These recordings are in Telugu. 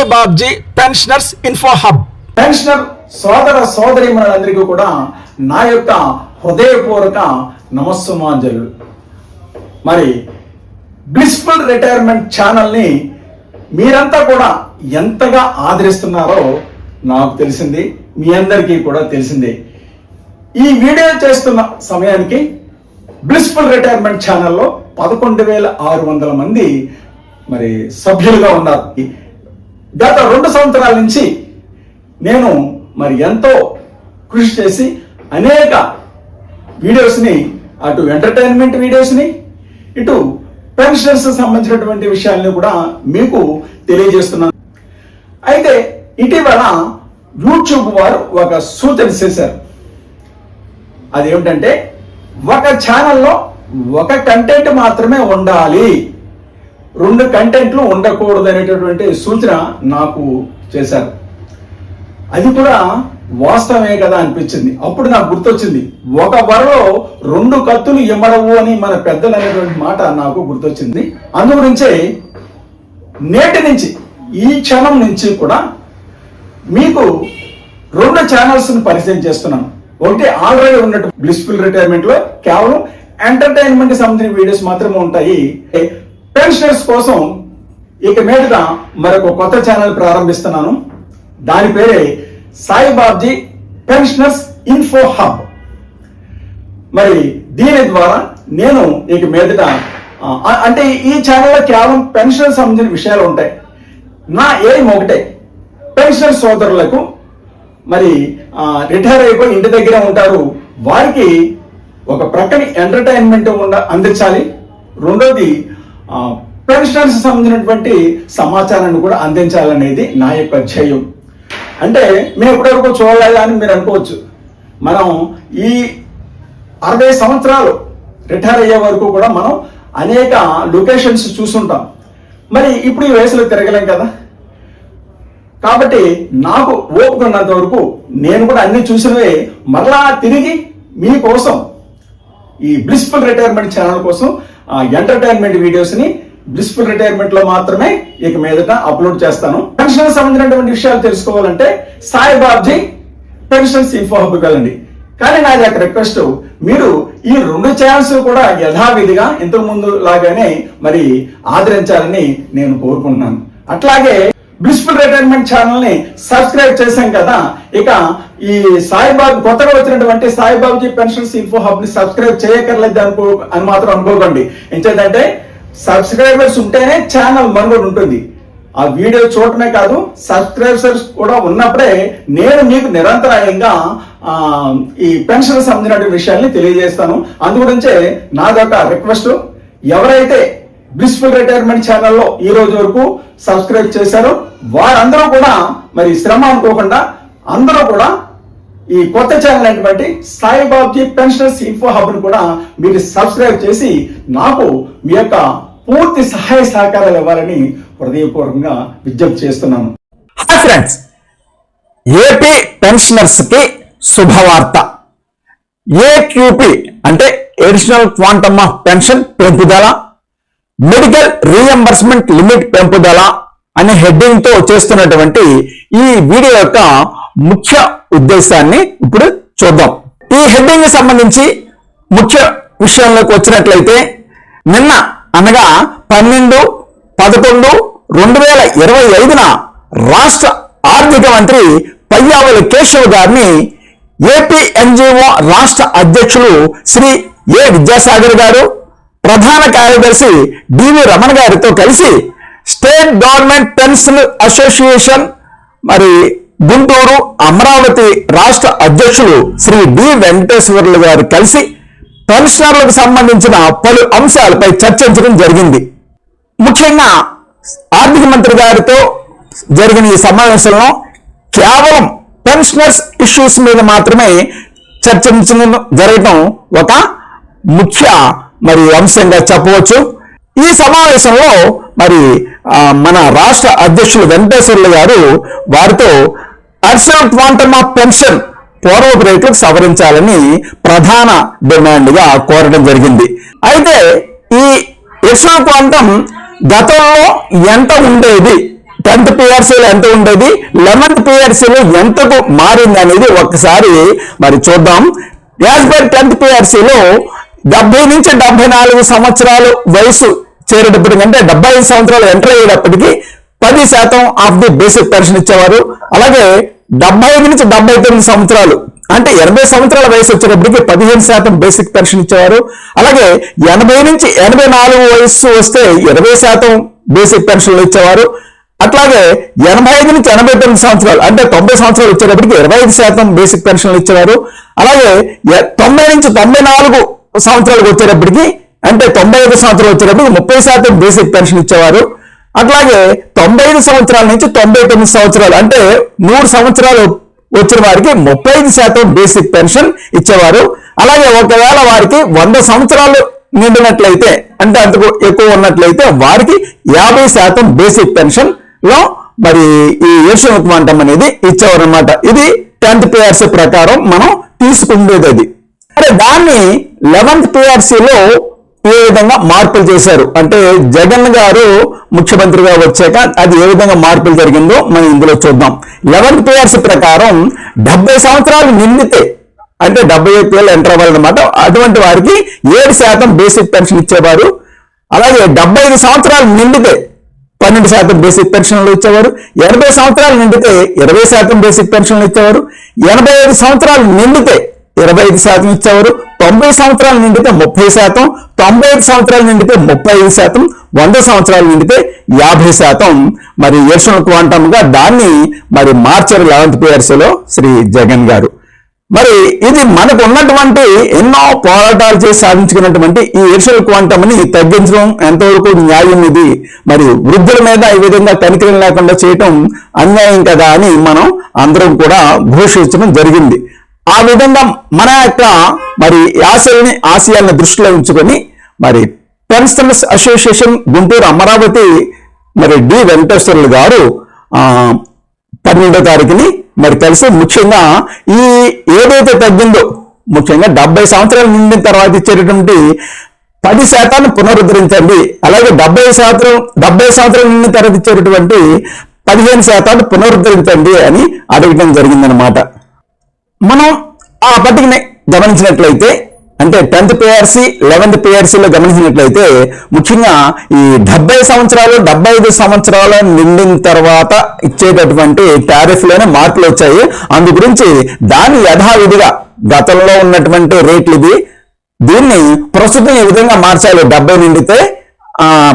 Sai Babji pensioners info hub. Pensioner సోదర సోదరి మనందరికీ కూడా నా యొక్క హృదయపూర్వక నమస్సుమాంజలు. మరి బ్లిస్ఫుల్ రిటైర్మెంట్ ఛానల్ని మీరంతా కూడా ఎంతగా ఆదరిస్తున్నారో నాకు తెలిసింది మీ అందరికీ కూడా తెలిసిందే. ఈ వీడియో చేస్తున్న సమయానికి బ్లిస్ఫుల్ రిటైర్మెంట్ ఛానల్లో పదకొండు వేల ఆరు వందల మంది మరి సభ్యులుగా ఉన్నారు. గత రెండు సంవత్సరాల నుంచి నేను మరి ఎంతో కృషి చేసి అనేక వీడియోస్ని అటు ఎంటర్టైన్మెంట్ వీడియోస్ని ఇటు పెన్షన్స్ సంబంధించినటువంటి విషయాల్ని కూడా మీకు తెలియజేస్తున్నాను. అయితే ఇటీవల యూట్యూబ్ వారు ఒక సూచన చేశారు. అదేమిటంటే ఒక ఛానల్లో ఒక కంటెంట్ మాత్రమే ఉండాలి. రెండు కంటెంట్లు ఉండకూడదు అనేటటువంటి సూచన నాకు చేశారు. అది కూడా వాస్తవమే కదా అనిపించింది. అప్పుడు నాకు గుర్తొచ్చింది. ఒక వరలో రెండు కత్తులు ఇమ్మడవు అని మన పెద్దలు అనేటువంటి మాట నాకు గుర్తొచ్చింది. అందు గురించే నేటి నుంచి ఈ క్షణం నుంచి కూడా మీకు రెండు ఛానల్స్ని పరిచయం చేస్తున్నాను. ఒకటి ఆల్రెడీ ఉన్నట్టు బ్లిస్ఫుల్ రిటైర్మెంట్లో కేవలం ఎంటర్టైన్మెంట్ సంబంధించిన వీడియోస్ మాత్రమే ఉంటాయి. పెన్షనర్స్ కోసం ఇక మీదట మరొక కొత్త ఛానల్ ప్రారంభిస్తున్నాను. దాని పేరే సాయిబాబ్జీ పెన్షనర్స్ ఇన్ఫో హబ్ మరి దీని ద్వారా నేను ఇక మీదట అంటే ఈ ఛానల్లో కేవలం పెన్షన్ సంబంధించిన విషయాలు ఉంటాయి. నా ఏం ఒకటే పెన్షనర్ సోదరులకు మరి రిటైర్ అయిపోయి ఇంటి దగ్గర ఉంటారు. వారికి ఒక ప్రక్కని ఎంటర్టైన్మెంట్ ఉండ అందించాలి. రెండోది పెన్షనర్స్ సంబంధించినటువంటి సమాచారాన్ని కూడా అందించాలనేది నా యొక్క ధ్యేయం. అంటే మేము ఎప్పటివరకు చూడలేదా అని మీరు అనుకోవచ్చు. మనం ఈ అరవై సంవత్సరాలు రిటైర్ అయ్యే వరకు కూడా మనం అనేక లొకేషన్స్ చూసుంటాం. మరి ఇప్పుడు ఈ వయసులో తిరగలేం కదా. కాబట్టి నాకు ఓపిక ఉన్నంత వరకు నేను కూడా అన్ని చూసినవే మరలా తిరిగి మీకోసం ఈ బ్లిస్ఫుల్ రిటైర్మెంట్ ఛానల్ కోసం ఎంటర్టైన్మెంట్ వీడియోస్ని బ్లిస్ఫుల్ రిటైర్మెంట్లో మాత్రమే ఇక మీదట అప్లోడ్ చేస్తాను. పెన్షన్ సంబంధించినటువంటి విషయాలు తెలుసుకోవాలంటే Sai Babji pensions info hub వెళ్ళండి. కానీ నాది యొక్క రిక్వెస్ట్ మీరు ఈ రెండు ఛానల్స్ కూడా యథావిధిగా ఇంతకు ముందు లాగానే మరి ఆదరించాలని నేను కోరుకుంటున్నాను. అట్లాగే బ్లిస్ఫుల్ రిటైర్మెంట్ ఛానల్ని సబ్స్క్రైబ్ చేశాం కదా. ఇక ఈ సాయిబాబు కొత్తగా వచ్చినటువంటి సాయిబాబుజీ పెన్షన్స్ ఇన్ఫో హబ్ని సబ్స్క్రైబ్ చేయక్కర్లేదు అనుకో అని మాత్రం అనుకోకండి. ఏంటంటే సబ్స్క్రైబర్స్ ఉంటేనే ఛానల్ మనుగడ ఉంటుంది. ఆ వీడియో చూడటమే కాదు సబ్స్క్రైబర్స్ కూడా ఉన్నప్పుడే నేను మీకు నిరంతరాయంగా ఆ, ఈ పెన్షన్ సంబంధించిన విషయాల్ని తెలియజేస్తాను. అందుగురించే నాదొక రిక్వెస్ట్ ఎవరైతే బ్లిస్ఫుల్ రిటైర్మెంట్ ఛానల్లో ఈ రోజు వరకు సబ్స్క్రైబ్ చేశారు. వారందరూ కూడా మరి శ్రమ అనుకోకుండా అందరూ కూడా ఈ కొత్త ఛానల్ అయినటువంటి సాయిబాబ్జీ పెన్షనర్స్ ఇన్ఫో హబ్ను కూడా మీరు సబ్స్క్రైబ్ చేసి నాకు మీ యొక్క పూర్తి సహాయ సహకారాలు ఇవ్వాలని హృదయపూర్వకంగా విజ్ఞప్తి చేస్తున్నాను. ఫ్రెండ్స్ ఏపీ పెన్షనర్స్కి శుభవార్త. ఏక్యూపీ అంటే ఎడిషనల్ క్వాంటమ్ ఆఫ్ పెన్షన్ పెంపుదల మెడికల్ రీఎంబర్స్మెంట్ లిమిట్ పెంపుదల అనే హెడ్డింగ్తో చేస్తున్నటువంటి ఈ వీడియో యొక్క ముఖ్య ఉద్దేశాన్ని ఇప్పుడు చూద్దాం. ఈ హెడ్డింగ్కి సంబంధించి ముఖ్య విషయంలోకి వచ్చినట్లయితే నిన్న అనగా పన్నెండు పదకొండు రెండు వేల ఇరవై ఐదున రాష్ట్ర ఆర్థిక మంత్రి పయ్యావలి కేశవ్ గారిని ఏపీ ఎన్జిఓ రాష్ట్ర అధ్యక్షులు శ్రీ ఏ విద్యాసాగర్ గారు ప్రధాన కార్యదర్శి డివి రమణ గారితో కలిసి స్టేట్ గవర్నమెంట్ పెన్షన్ అసోసియేషన్ మరి గుంటూరు అమరావతి రాష్ట్ర అధ్యక్షులు శ్రీ డి వెంకటేశ్వర్లు గారు కలిసి పెన్షనర్లకు సంబంధించిన పలు అంశాలపై చర్చించడం జరిగింది. ముఖ్యంగా ఆర్థిక మంత్రి గారితో జరిగిన ఈ సమావేశంలో కేవలం పెన్షనర్స్ ఇష్యూస్ మీద మాత్రమే చర్చించడం జరగటం ఒక ముఖ్య మరి అంశంగా చెప్పవచ్చు. ఈ సమావేశంలో మరి మన రాష్ట్ర అధ్యక్షులు వెంకటేశ్వర్లు గారు వారితో అడిషనల్ క్వాంటమ్ ఆఫ్ పెన్షన్ పూర్వపు రేట్లకు సవరించాలని ప్రధాన డిమాండ్గా కోరడం జరిగింది. అయితే ఈ ఎడిషనల్ క్వాంటమ్ గతంలో ఎంత ఉండేది? టెన్త్ పిఆర్సీలో ఎంత ఉండేది? లెవెన్త్ పిఆర్సీలో ఎంతకు మారింది అనేది ఒక్కసారి మరి చూద్దాం. యాజ్ పర్ టెన్త్ పిఆర్సీలో డెబ్బై నుంచి డెబ్బై నాలుగు సంవత్సరాలు వయసు చేరేటప్పటికి అంటే డెబ్బై ఐదు సంవత్సరాలు ఎంటర్ అయ్యేటప్పటికి పది శాతం ఆఫ్ ది బేసిక్ పెన్షన్ ఇచ్చేవారు. అలాగే డెబ్బై ఐదు నుంచి డెబ్బై తొమ్మిది సంవత్సరాలు అంటే ఎనభై సంవత్సరాల వయసు వచ్చేటప్పటికి పదిహేను శాతం బేసిక్ పెన్షన్ ఇచ్చేవారు. అలాగే ఎనభై నుంచి ఎనభై నాలుగు వయసు వస్తే ఇరవై శాతం బేసిక్ పెన్షన్లు ఇచ్చేవారు. అట్లాగే ఎనభై ఐదు నుంచి ఎనభై తొమ్మిది సంవత్సరాలు అంటే తొంభై సంవత్సరాలు వచ్చేటప్పటికి ఇరవై ఐదు శాతం బేసిక్ పెన్షన్లు ఇచ్చేవారు. అలాగే ఎ- తొంభై నుంచి తొంభై నాలుగు సంవత్సరాలకు వచ్చేటప్పటికి అంటే తొంభై ఐదు సంవత్సరాలు వచ్చేటప్పటికి ముప్పై శాతం బేసిక్ పెన్షన్ ఇచ్చేవారు. అట్లాగే తొంభై ఐదు సంవత్సరాల నుంచి తొంభై తొమ్మిది సంవత్సరాలు అంటే మూడు సంవత్సరాలు వచ్చిన వారికి ముప్పై ఐదు శాతం బేసిక్ పెన్షన్ ఇచ్చేవారు. అలాగే ఒకవేళ వారికి వంద సంవత్సరాలు నిండినట్లయితే అంటే అంతకు ఎక్కువ ఉన్నట్లయితే వారికి యాభై శాతం బేసిక్ పెన్షన్లో మరి ఈ ఏషియన్ ఉపమాంటం అనేది ఇచ్చేవారు అనమాట ఇది టెన్త్ పేయర్స్ ప్రకారం మనం తీసుకుండేది అది. అరే దాన్ని లెవెన్త్ పిఆర్సీలో ఏ విధంగా మార్పులు చేశారు? అంటే జగన్ గారు ముఖ్యమంత్రిగా వచ్చాక అది ఏ విధంగా మార్పులు జరిగిందో మనం ఇందులో చూద్దాం. లెవెన్త్ పిఆర్సీ ప్రకారం డెబ్బై సంవత్సరాలు నిండితే అంటే డెబ్బై ఐదు ఏళ్ళు ఎంటర్ అవ్వాలన్నమాట అటువంటి వారికి ఏడు శాతం బేసిక్ పెన్షన్ ఇచ్చేవారు. అలాగే డెబ్బై ఐదు సంవత్సరాలు నిండితే పన్నెండు శాతం బేసిక్ పెన్షన్లు ఇచ్చేవారు. ఎనభై సంవత్సరాలు నిండితే ఇరవై శాతం బేసిక్ పెన్షన్లు ఇచ్చేవారు. ఎనభై ఐదు సంవత్సరాలు నిండితే ఇరవై ఐదు శాతం ఇచ్చేవారు తొంభై సంవత్సరాలు నిండితే ముప్పై శాతం తొంభై ఐదు సంవత్సరాలు నిండితే ముప్పై ఐదు శాతం వంద సంవత్సరాలు నిండితే యాభై శాతం. మరి ఎర్షన్ క్వాంటమ్గా దాన్ని మరి మార్చారు లెవెన్త్ పిఆర్సీలో శ్రీ జగన్ గారు. మరి ఇది మనకు ఉన్నటువంటి ఎన్నో పోరాటాలు చేసి సాధించుకున్నటువంటి ఈ ఎర్షల్ క్వాంటమ్ని తగ్గించడం ఎంతవరకు న్యాయం ఇది? మరి వృద్ధుల మీద ఈ విధంగా కనికరం లేకుండా చేయటం అన్యాయం కదా అని మనం అందరం కూడా ఘోషించడం జరిగింది. ఆ విధంగా మన యొక్క మరి ఆశల్ని ఆశయాలను దృష్టిలో ఉంచుకొని మరి పెన్షనర్స్ అసోసియేషన్ గుంటూరు అమరావతి మరి డి వెంకటేశ్వర్లు గారు పన్నెండో తారీఖుని మరి కలిసి ముఖ్యంగా ఈ ఏదైతే తగ్గిందో ముఖ్యంగా డెబ్బై సంవత్సరాలు నిండిన తర్వాత ఇచ్చేటటువంటి పది శాతాన్ని పునరుద్ధరించండి. అలాగే డెబ్బై శాతం డెబ్బై సంవత్సరాలు నిండిన తర్వాత ఇచ్చేటటువంటి పదిహేను శాతాన్ని పునరుద్ధరించండి అని అడగడం జరిగిందనమాట మనం ఆ పట్టికని గమనించినట్లయితే అంటే టెన్త్ పిఆర్సీ లెవెన్త్ పిఆర్సీలో గమనించినట్లయితే ముఖ్యంగా ఈ డెబ్బై సంవత్సరాలు డెబ్బై ఐదు సంవత్సరాలు నిండిన తర్వాత ఇచ్చేటటువంటి టారిఫ్లోనే మార్పులు వచ్చాయి. అందు గురించి దాన్ని యథావిధిగా గతంలో ఉన్నటువంటి రేట్లు ఇది దీన్ని ప్రస్తుతం ఈ విధంగా మార్చాలి. డెబ్బై నిండితే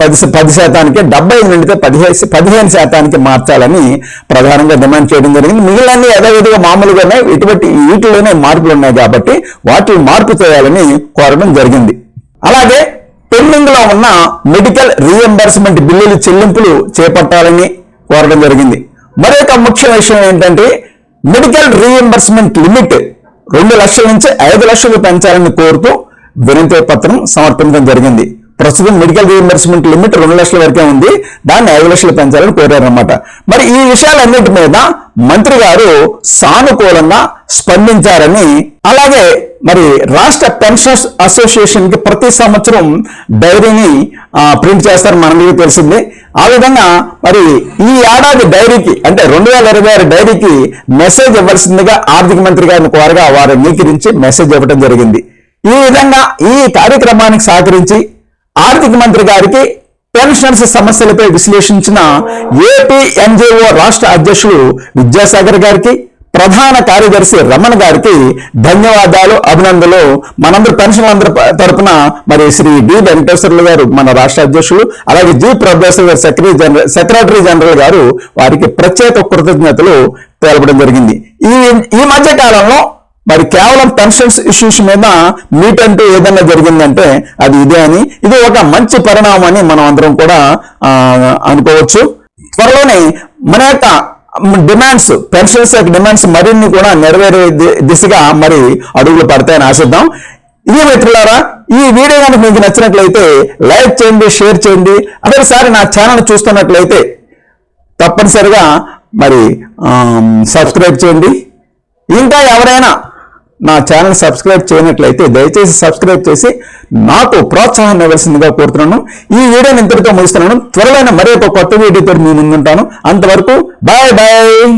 పది పది శాతానికి డెబ్బై ఐదు నిండితే పదిహేను పదిహేను శాతానికి మార్చాలని ప్రధానంగా డిమాండ్ చేయడం జరిగింది. మిగిలిన యథావిధిగా మామూలుగానే ఇటువంటి వీటిలోనే మార్పులు ఉన్నాయి కాబట్టి వాటిని మార్పు చేయాలని కోరడం జరిగింది. అలాగే పెండింగ్లో ఉన్న మెడికల్ రీఎంబర్స్మెంట్ బిల్లుల చెల్లింపులు చేపట్టాలని కోరడం జరిగింది. మరొక ముఖ్య విషయం ఏంటంటే మెడికల్ రీఎంబర్స్మెంట్ లిమిట్ రెండు లక్షల నుంచి ఐదు లక్షలు పెంచాలని కోరుతూ వినతి పత్రం సమర్పించడం జరిగింది. ప్రస్తుతం మెడికల్ రీఎంబర్స్మెంట్ లిమిట్ రెండు లక్షల వరకే ఉంది. దాన్ని ఐదు లక్షలు పెంచాలని కోరారన్నమాట. మరి ఈ విషయాలన్నిటి మీద మంత్రి గారు సానుకూలంగా స్పందించారని అలాగే మరి రాష్ట్ర పెన్షనర్స్ అసోసియేషన్కి ప్రతి సంవత్సరం డైరీని ప్రింట్ చేస్తారు మనందరికీ తెలిసిందే. ఆ విధంగా మరి ఈ ఏడాది డైరీకి అంటే రెండు వేల ఇరవై ఆరు డైరీకి మెసేజ్ ఇవ్వాల్సిందిగా ఆర్థిక మంత్రి గారిని కోరగా వారు అంగీకరించి మెసేజ్ ఇవ్వడం జరిగింది. ఈ విధంగా ఈ కార్యక్రమానికి సహకరించి ఆర్థిక మంత్రి గారికి పెన్షనర్స్ సమస్యలపై విశ్లేషించిన ఏపీ ఎన్జిఓ రాష్ట్ర అధ్యక్షుడు విద్యాసాగర్ గారికి ప్రధాన కార్యదర్శి రమణ గారికి ధన్యవాదాలు అభినందనలు. మనందరూ పెన్షన్ అందరి తరపున మరి శ్రీ డి వెంకటేశ్వర్లు గారు మన రాష్ట్ర అధ్యక్షులు అలాగే జి ప్రభాకర్ గారు సెక్రటరీ జనరల్ సెక్రటరీ జనరల్ గారు వారికి ప్రత్యేక కృతజ్ఞతలు తెలపడం జరిగింది. ఈ ఈ మధ్య కాలంలో మరి కేవలం పెన్షన్స్ ఇష్యూస్ మీద మీట్ అంటూ ఏదైనా జరిగిందంటే అది ఇదే అని ఇది ఒక మంచి పరిణామం అని మనం అందరం కూడా అనుకోవచ్చు. త్వరలోనే మన యొక్క డిమాండ్స్ పెన్షన్స్ యొక్క డిమాండ్స్ మరిన్ని కూడా నెరవేరే ది- దిశగా మరి అడుగులు పడతాయని ఆశిద్దాం. ఇది మిత్రులారా ఈ వీడియో కనుక మీకు నచ్చినట్లయితే లైక్ చేయండి షేర్ చేయండి. అదేసారి నా ఛానల్ చూస్తున్నట్లయితే తప్పనిసరిగా మరి సబ్స్క్రైబ్ చేయండి. ఇంకా ఎవరైనా నా ఛానల్ సబ్స్క్రైబ్ చేయనట్లయితే దయచేసి సబ్స్క్రైబ్ చేసి నాకు ప్రోత్సాహాన్ని ఇవ్వాల్సిందిగా కోరుతున్నాను. ఈ వీడియోని ఇంతటితో ముగిస్తున్నాను. త్వరలోనే మరి ఒక కొత్త వీడియోతో మీ ముందుంటాను. అంతవరకు బాయ్ బాయ్.